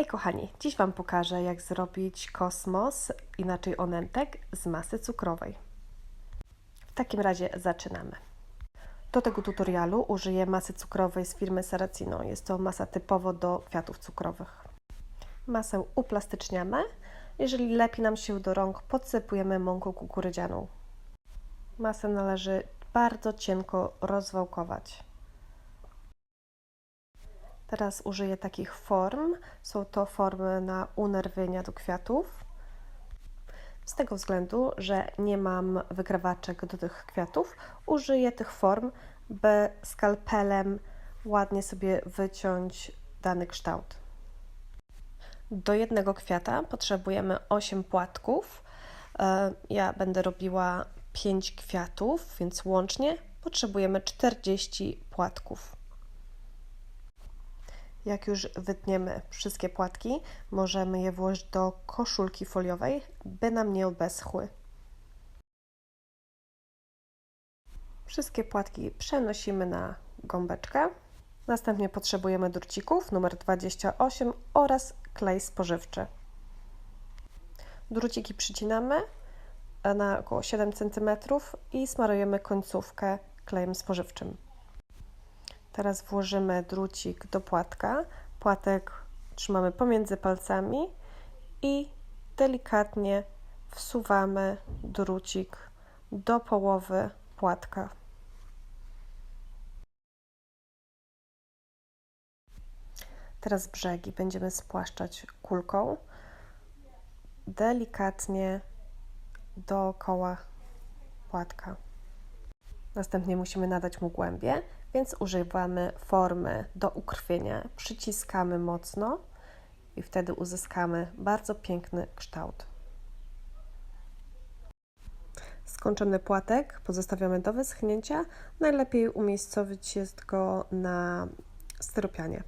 Hej kochani, dziś Wam pokażę jak zrobić kosmos, inaczej onentek, z masy cukrowej. W takim razie zaczynamy. Do tego tutorialu użyję masy cukrowej z firmy Saracino. Jest to masa typowo do kwiatów cukrowych. Masę uplastyczniamy. Jeżeli lepi nam się do rąk, podsypujemy mąką kukurydzianą. Masę należy bardzo cienko rozwałkować. Teraz użyję takich form. Są to formy na unerwienia do kwiatów. Z tego względu, że nie mam wykrawaczek do tych kwiatów, użyję tych form, by skalpelem ładnie sobie wyciąć dany kształt. Do jednego kwiata potrzebujemy 8 płatków. Ja będę robiła 5 kwiatów, więc łącznie potrzebujemy 40 płatków. Jak już wytniemy wszystkie płatki, możemy je włożyć do koszulki foliowej, by nam nie obeschły. Wszystkie płatki przenosimy na gąbeczkę. Następnie potrzebujemy drucików numer 28 oraz klej spożywczy. Druciki przycinamy na około 7 cm i smarujemy końcówkę klejem spożywczym. Teraz włożymy drucik do płatka. Płatek trzymamy pomiędzy palcami i delikatnie wsuwamy drucik do połowy płatka. Teraz brzegi będziemy spłaszczać kulką delikatnie dookoła płatka. Następnie musimy nadać mu głębię, więc używamy formy do ukrwienia. Przyciskamy mocno i wtedy uzyskamy bardzo piękny kształt. Skończony płatek pozostawiamy do wyschnięcia. Najlepiej umiejscowić jest go na styropianie.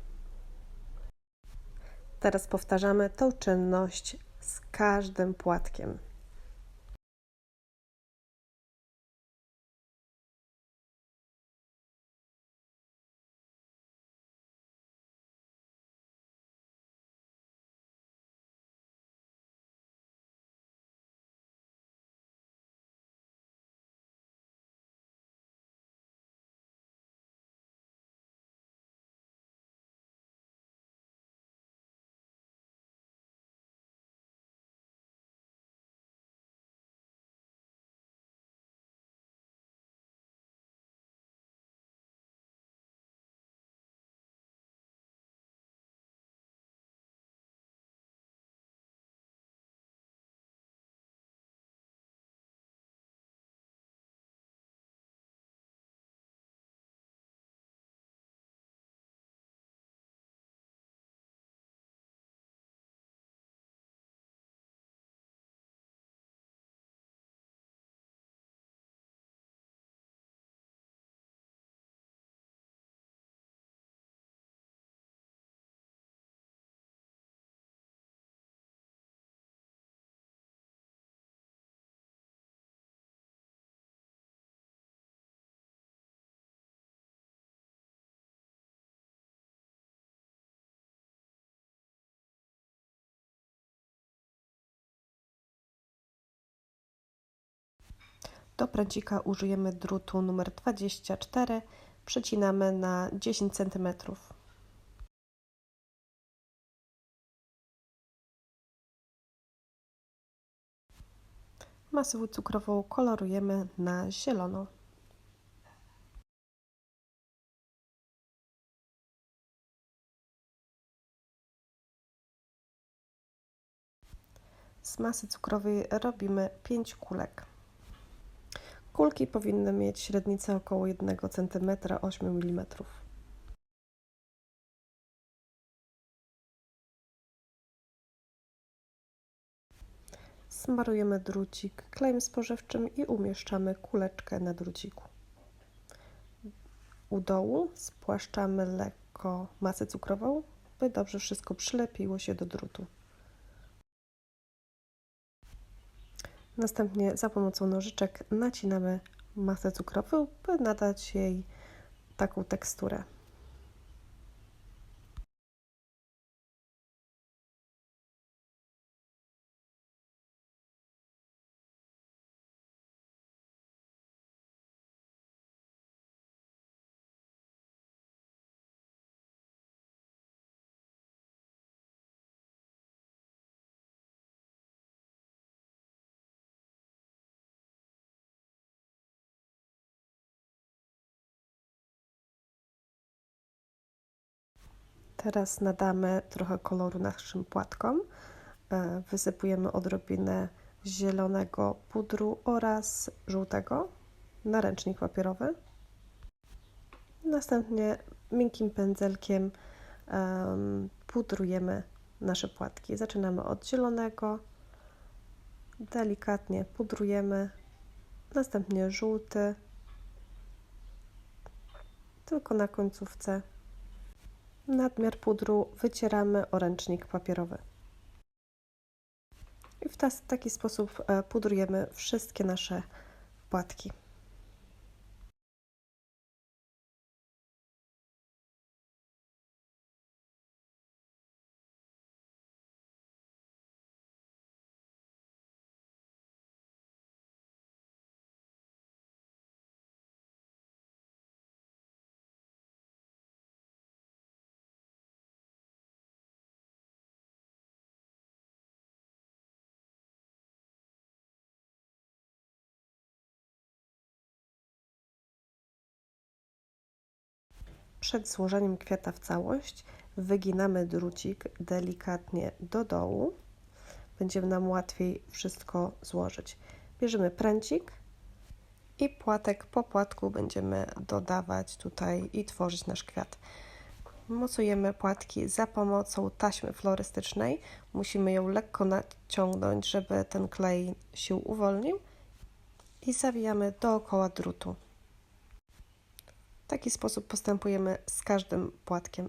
Teraz powtarzamy tą czynność z każdym płatkiem. Do pręcika użyjemy drutu numer 24, przecinamy na 10 cm. Masę cukrową kolorujemy na zielono. Z masy cukrowej robimy 5 kulek. Kulki powinny mieć średnicę około 1 cm 8 mm. Smarujemy drucik klejem spożywczym i umieszczamy kuleczkę na druciku. U dołu spłaszczamy lekko masę cukrową, by dobrze wszystko przylepiło się do drutu. Następnie za pomocą nożyczek nacinamy masę cukrową, by nadać jej taką teksturę. Teraz nadamy trochę koloru naszym płatkom. E, wysypujemy odrobinę zielonego pudru oraz żółtego na ręcznik papierowy. Następnie miękkim pędzelkiem pudrujemy nasze płatki. Zaczynamy od zielonego, delikatnie pudrujemy, następnie żółty, tylko na końcówce. Nadmiar pudru wycieramy o ręcznik papierowy. I w taki sposób e, pudrujemy wszystkie nasze płatki. Przed złożeniem kwiata w całość wyginamy drucik delikatnie do dołu. Będzie nam łatwiej wszystko złożyć. Bierzemy pręcik i płatek po płatku będziemy dodawać tutaj i tworzyć nasz kwiat. Mocujemy płatki za pomocą taśmy florystycznej. Musimy ją lekko naciągnąć, żeby ten klej się uwolnił i zawijamy dookoła drutu taki sposób postępujemy z każdym płatkiem.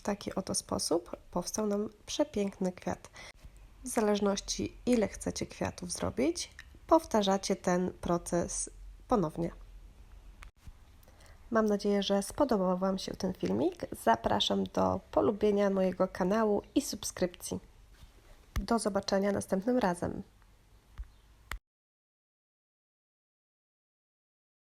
W taki oto sposób powstał nam przepiękny kwiat. W zależności ile chcecie kwiatów zrobić, powtarzacie ten proces ponownie. Mam nadzieję, że spodobał Wam się ten filmik. Zapraszam do polubienia mojego kanału i subskrypcji. Do zobaczenia następnym razem.